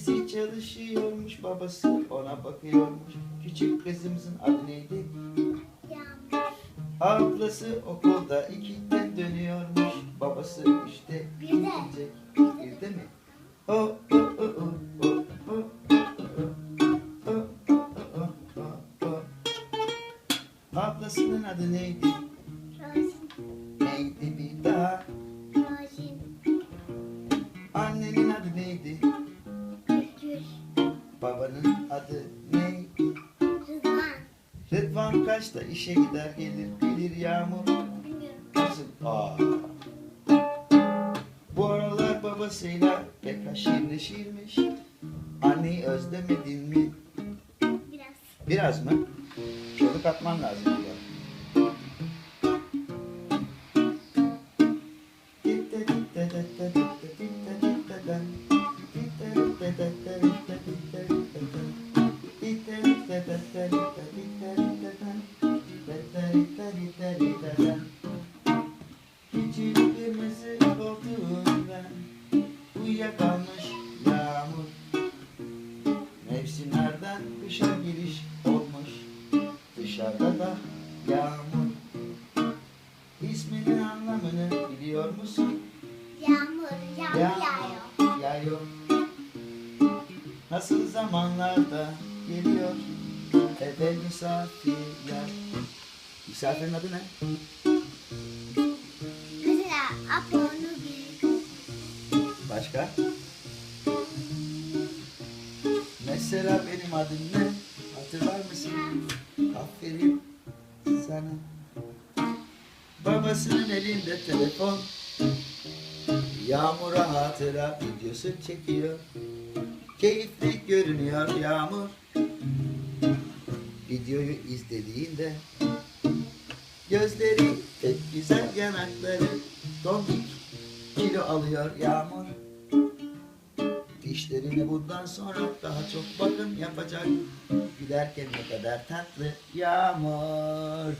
Annesi çalışıyormuş, babası ona bakıyormuş. Küçük kızımızın adı neydi? Ablası okulda ikiden dönüyormuş. Babası işte gidecek. Birde mi? O, o, o, o, o. Ablasının adı neydi? Babanın adı neydi? Rıdvan. Rıdvan kaçta işe gider gelir bilir Yağmur. Bilmiyorum. Nasıl? Aa. Bu aralar babasıyla pek haşir neşirmiş. Anneyi özlemedin mi? Biraz. Biraz mı? Çığlık atman lazım. diyor. Küçük kırmızı koltuğunda uyuyakalmış yağmur Mevsimlerden kışa giriş olmuş Dışarıda da yağmur İsminin anlamını biliyor musun? Yağmur. Yağmur yağıyor. Yağıyor Nasıl zamanlarda geliyor Eve misafirler Misafirin adı ne? Mesela Apollo. Başka? Mesela benim adım ne? Hatırlar mısın? Aferin sana. Babasının elinde telefon. Yağmur'a hatıra videosu çekiyor. Keyifli görünüyor Yağmur. Videoyu izlediğinde gözleri pek güzel yanakları tombik kilo alıyor Yağmur. Dişlerine bundan sonra daha çok bakım yapacak. Giderken ne kadar tatlı Yağmur.